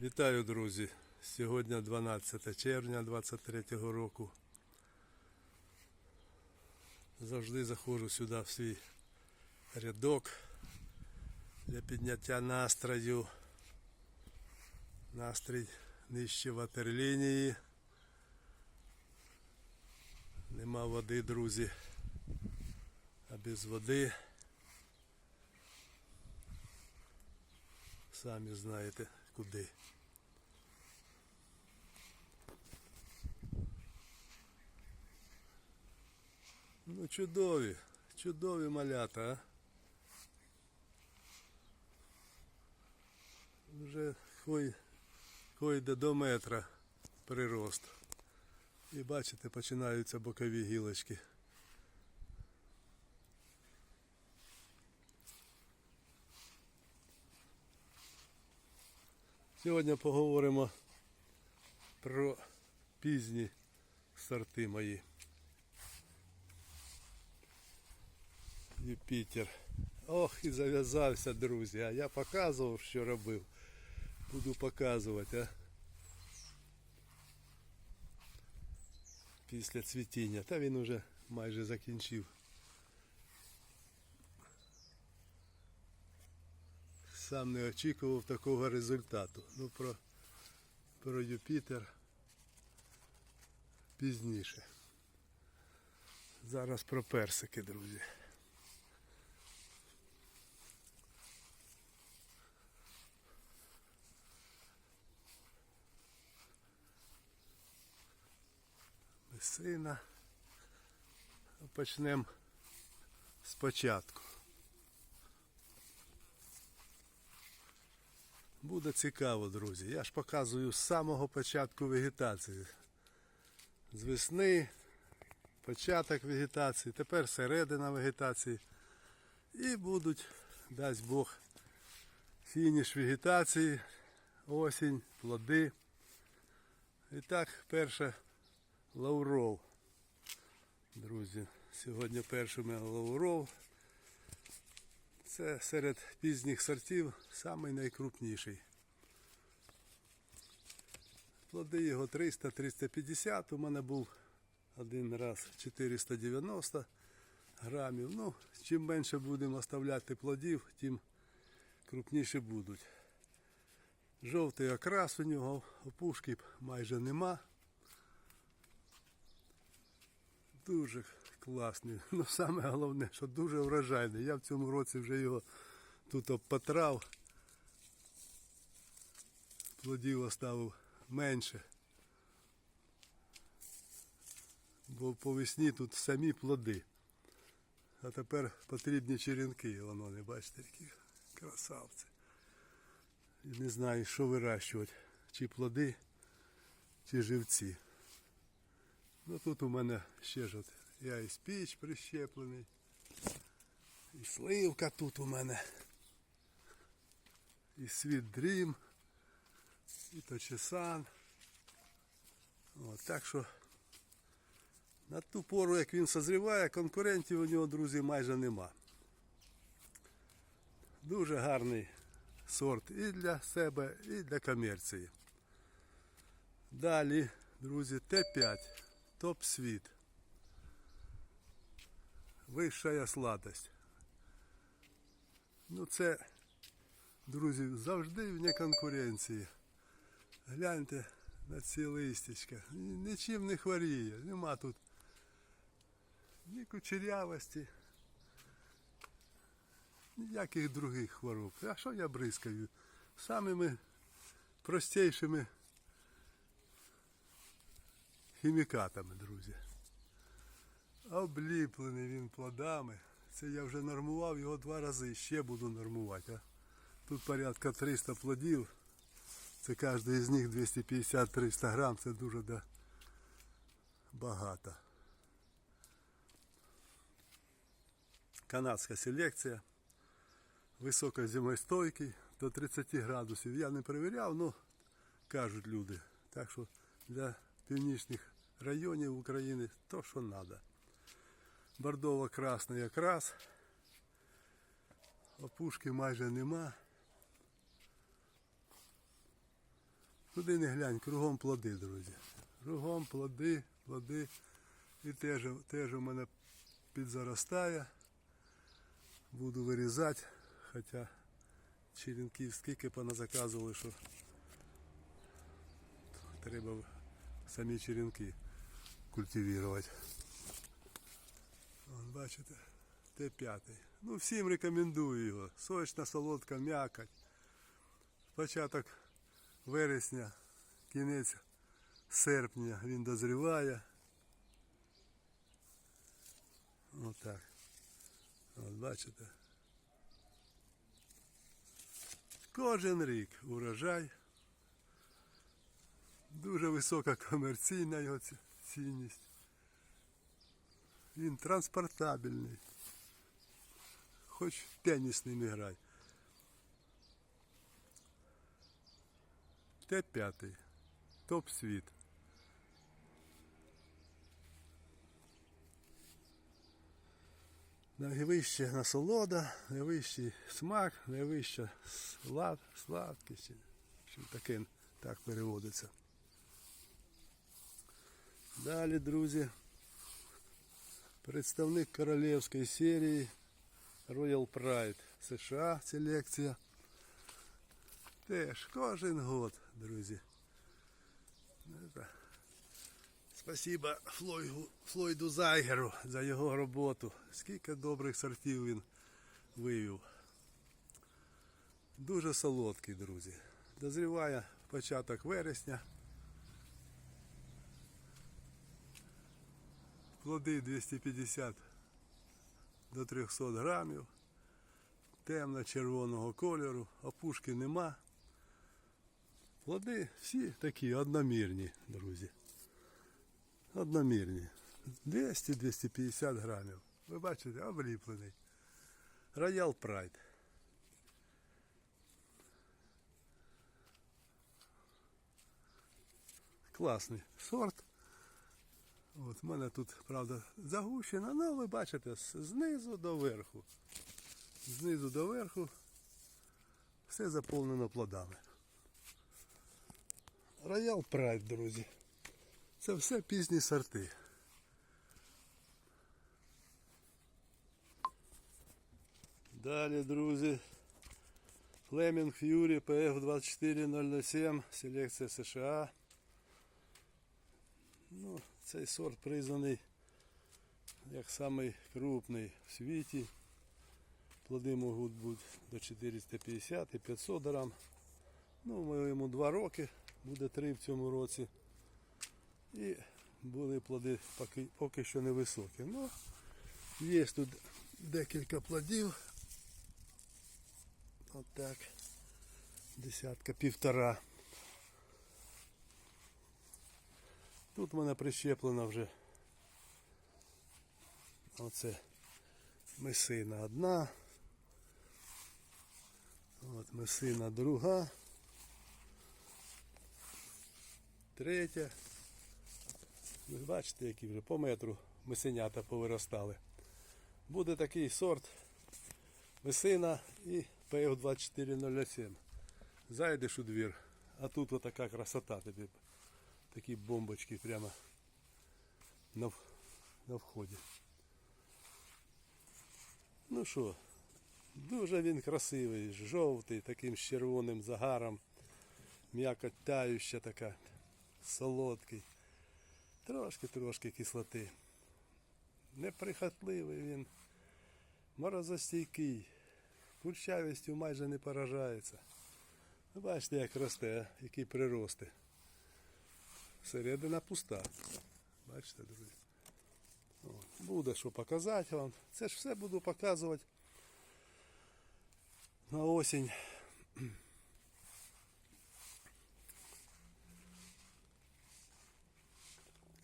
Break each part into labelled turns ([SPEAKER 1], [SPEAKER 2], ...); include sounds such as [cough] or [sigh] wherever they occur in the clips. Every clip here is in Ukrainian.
[SPEAKER 1] Вітаю, друзі! Сьогодні 12 червня 23 року. Завжди заходжу сюди в свій рядок для підняття настрою. Настрій нижче ватерлінії. Нема води, друзі. А без води. Самі знаєте куди. Ну, чудові, чудові малята, а? Вже хой, хой йде до метра прирост. І бачите, починаються бокові гілочки. Сьогодні поговоримо про пізні сорти мої. Юпітер. Ох, і зав'язався, друзі. А я показував, що робив. Буду показувати, а. Після цвітіння. Та він уже майже закінчив. Сам не очікував такого результату. Ну про, про Юпітер пізніше. Зараз про персики, друзі. Сина. Почнемо спочатку. Буде цікаво, друзі. Я ж показую з самого початку вегетації. З весни, початок вегетації, тепер середина вегетації. І будуть, дасть Бог, фініш вегетації, осінь, плоди. І так, перше лавров. Друзі, сьогодні перший у мене лавров. Це серед пізніх сортів найкрупніший. Плоди його 300-350. У мене був один раз 490 грамів. Ну, чим менше будемо оставляти плодів, тим крупніші будуть. Жовтий окрас у нього, опушки майже нема. Дуже класний. [laughs] Ну саме головне, що дуже врожайний. Я в цьому році вже його тут обпатрав. Плодів оставив менше. Бо по весні тут самі плоди. А тепер потрібні черенки, воно не бачите, які красавці. І не знаю, що вирощувати, чи плоди, чи живці. Ну тут у мене ще ж от я і спіч прищеплений. І сливка тут у мене. І світ дрім. І точесан. От, так що на ту пору, як він созріває, конкурентів у нього, друзі, майже нема. Дуже гарний сорт і для себе, і для комерції. Далі, друзі, Т5. Топ світ. Вища сладость. Ну це, друзі, завжди вне конкуренції. Гляньте на ці листячка. Нічим не хворіє. Нема тут ні кучерявості, ніяких других хвороб. А що я бризкаю? Самими простейшими хімікатами, друзі. Обліплений він плодами. Це я вже нормував його два рази, ще буду нормувати. А? Тут порядка 300 плодів. Це кожен із них 250-300 грам, це дуже да, багато. Канадська селекція. Високозимостойкий до 30 градусів. Я не перевіряв, але кажуть люди. Так що для північних районів України то, що треба. Бордово-красний якраз. Опушки майже нема. Куди не глянь, кругом плоди, друзі. Кругом плоди, плоди. І теж, теж у мене підзаростає. Буду вирізати, хоча черенків скільки поназаказували, що треба самі черенки культивувати. Вон, бачите, Т5. Ну всім рекомендую його. Сочна, солодка, м'якоть. Початок вересня, кінець серпня він дозріває. Отак. От бачите. Кожен рік урожай. Дуже висока комерційна його цінність. Він транспортабельний. Хоч в теніс ним грай. Т5. Топ світ. Найвища насолода, найвищий смак, найвища слад, сладкість. Що таке так переводиться. Далі, друзі, представник королівської серії Royal Pride США селекція. Теж кожен год, друзі. Это. Спасибо Флойду, Флойду Зайгеру за його роботу. Скільки добрих сортів він вивів. Дуже солодкий, друзі. Дозріває початок вересня. Плоди 250 до 300 грамів. Темно-червоного кольору, опушки нема. Плоди всі такі одномірні, друзі. Одномірні. 200-250 грамів. Ви бачите, обліплений. Роял Прайд. Класний сорт. От, в мене тут, правда, загущено, але ви бачите, знизу до верху. Знизу до верху все заповнено плодами. Роял Прайд, друзі. Це все пізні сорти. Далі, друзі. Флемінг Ф'юрі PF 24007, селекція США. Ну, цей сорт признаний як самий крупний в світі. Плоди можуть бути до 450 і 500 грам. Ну, ми йому 2 роки, буде 3 в цьому році. І були плоди поки, поки що невисокі. Ну, є тут декілька плодів. Отак. Десятка, півтора. Тут в мене прищеплена вже оце месина одна. От месина друга. Третя. Ви бачите, які вже по метру месенята повиростали. Буде такий сорт месина і ПФ 2407. Зайдеш у двір, а тут отака красота тобі. Такі бомбочки прямо на, на вході. Ну що, дуже він красивий, жовтий, таким з червоним загаром. М'якоть тающа така, солодкий. Трошки-трошки кислоти. Неприхотливий він, морозостійкий, курчавістю майже не поражається. Ви бачите, як росте, а? які прирости. Середина пуста. Бачите, друзі. О, буде що показати вам. Це ж все буду показувати на осінь.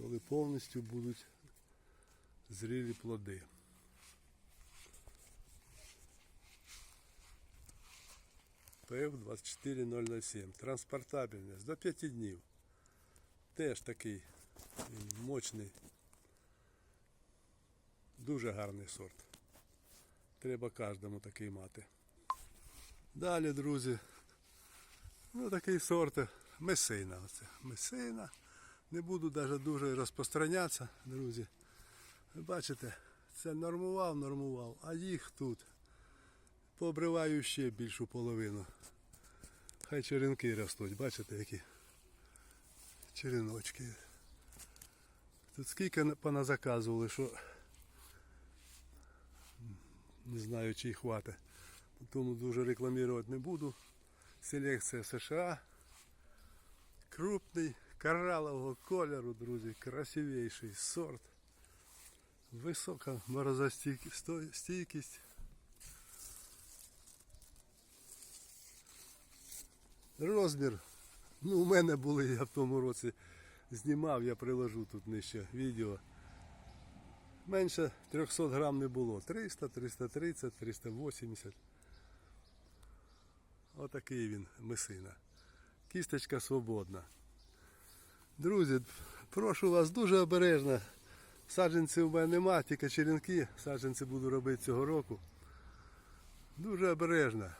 [SPEAKER 1] Коли повністю будуть зрілі плоди. ПФ 24007. Транспортабельність до 5 днів. Теж такий він мощний. Дуже гарний сорт. Треба кожному такий мати. Далі, друзі. Ну такий сорт месина. Оце. Месина. Не буду навіть дуже розпространятися, друзі. Ви бачите, це нормував, нормував, а їх тут пообриваю ще більшу половину. Хай черенки ростуть, бачите, які череночки. Тут скільки на- поназаказували, що не знаю, чи хватить. Тому дуже рекламувати не буду. Селекція США. Крупний, коралового кольору, друзі, красивіший сорт. Висока морозостійкість. Розмір. Ну, у мене були, я в тому році знімав, я приложу тут нижче відео. Менше 300 грам не було. 300, 330, 380. Отакий він, месина. Кісточка свободна. Друзі, прошу вас дуже обережно. Саджанців у мене нема, тільки черенки. Саджанці буду робити цього року. Дуже обережно.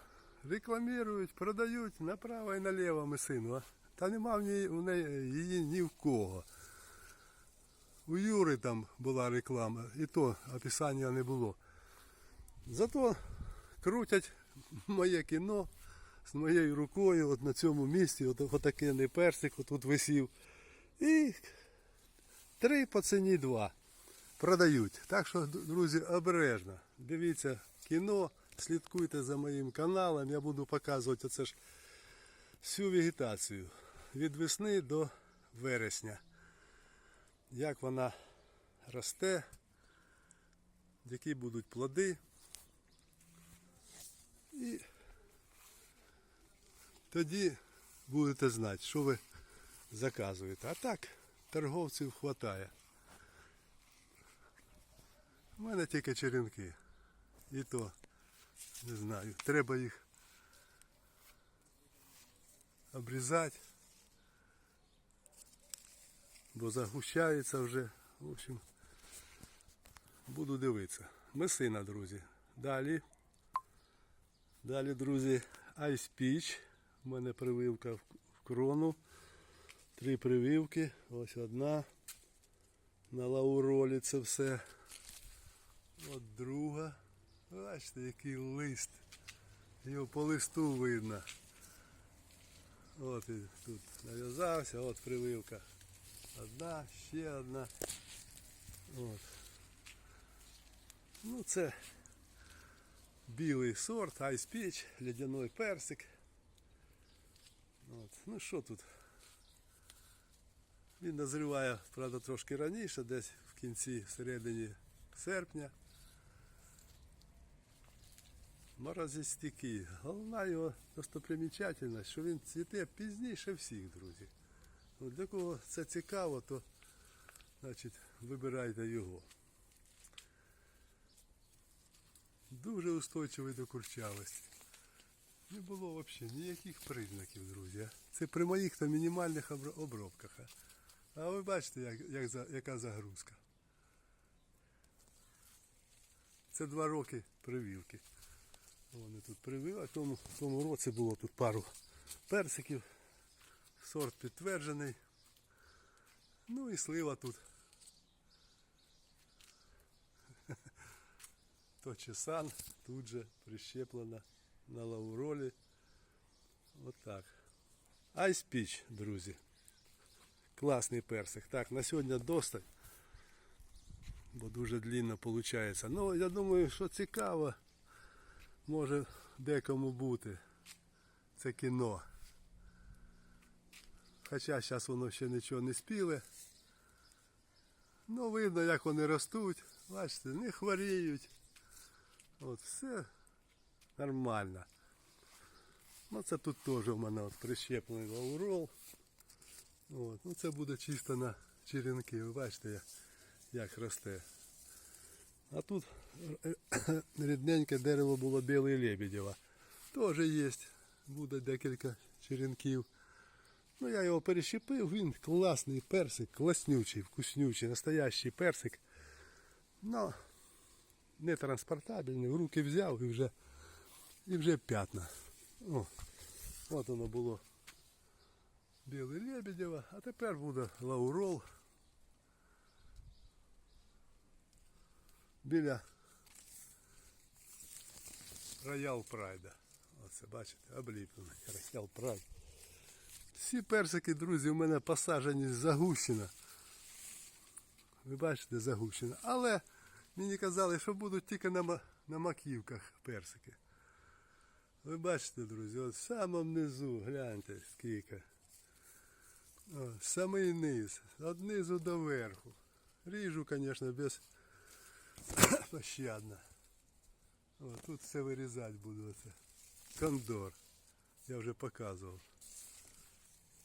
[SPEAKER 1] Рекламують, продають направо і наліво месину. а. Та нема в ній, у неї її ні в кого. У Юри там була реклама, і то описання не було. Зато крутять моє кіно з моєю рукою от на цьому місці, от, отакий персик отут висів. І три по ціні два продають. Так що, друзі, обережно. Дивіться кіно, слідкуйте за моїм каналом. Я буду показувати оце ж всю вегетацію від весни до вересня. Як вона росте, які будуть плоди. І тоді будете знати, що ви заказуєте. А так, торговців вистачає. У мене тільки черенки. І то, не знаю, треба їх обрізати, бо загущається вже. В общем, буду дивитися. Месина, друзі. Далі. Далі, друзі, Peach. У мене прививка в крону. Три прививки. Ось одна. На лауролі це все. От друга. Бачите, який лист. Його по листу видно. От і тут нав'язався, от прививка. Одна, ще одна. От. Ну це білий сорт, Peach, ледяной персик. От. Ну що тут? Він назріває, правда, трошки раніше, десь в кінці, середині серпня. Морозостійкий. Головна його достопримічательність, що він цвіте пізніше всіх, друзі. Ну, для кого це цікаво, то значить, вибирайте його. Дуже устойчивий до курчавості. Не було взагалі ніяких признаків, друзі. Це при моїх мінімальних обробках. А. Ви бачите, як, як яка загрузка. Це два роки прививки. Вони тут привили, в тому, тому році було тут пару персиків. Сорт підтверджений. Ну і слива тут. [laughs] То чесан тут же прищеплена на лауролі. Отак. Peach, друзі. Класний персик. Так, на сьогодні достать. Бо дуже длинно виходить. Ну, я думаю, що цікаво може декому бути це кіно. Хоча зараз воно ще нічого не спіле. Ну, видно, як вони ростуть. Бачите, не хворіють. От все нормально. Ну це тут теж у мене от прищеплений лаурол. От. Ну це буде чисто на черенки. Ви бачите, як, росте. А тут [coughs] рідненьке дерево було білий лебедєва. Теж є. Буде декілька черенків. Ну я його перещепив, він класний персик, класнючий, вкуснючий, настоящий персик. Ну, не транспортабельний, в руки взяв і вже, і вже п'ятна. О, от воно було Лебедєва, а тепер буде лаурол. Біля Роял Прайда. Оце бачите, обліплений Роял Прайд. Всі персики, друзі, у мене посаджені загущена. Ви бачите, загущена. Але мені казали, що будуть тільки на, на маківках персики. Ви бачите, друзі, от в самому низу, гляньте, скільки. Самий низ, від низу до верху. Ріжу, звісно, без [coughs] пощадно. О, тут все вирізати буду оце. Кондор. Я вже показував.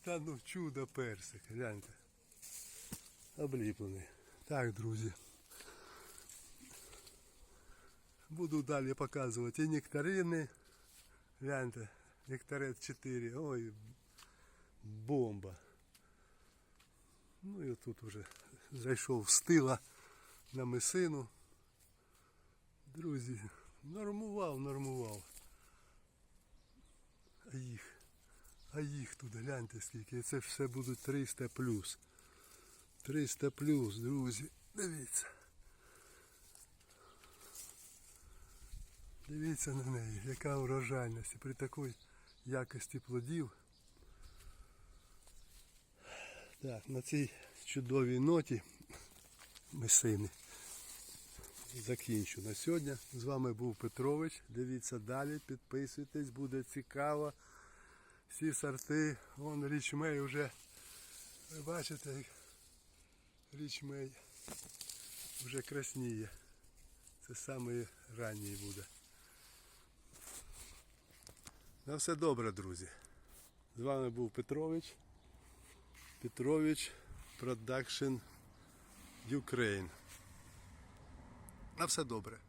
[SPEAKER 1] Та ну чудо персик, гляньте. Обліплений. Так, друзі. Буду далі показувати і нектарини. Гляньте, нектарет 4. Ой, бомба. Ну і тут вже зайшов з тила на мисину. Друзі, нормував, нормував. А їх, а їх тут гляньте скільки. Це все будуть 300 плюс. 300 плюс, друзі. Дивіться. Дивіться на неї, яка урожайність І при такій якості плодів. Так, на цій чудовій ноті месини закінчу на сьогодні. З вами був Петрович. Дивіться далі, підписуйтесь, буде цікаво. Всі сорти, вон річмей вже. Ви бачите, річмей вже красніє. Це саме ранній буде. На все добре, друзі. З вами був Петрович. Петрович Production Ukraine. На все добре.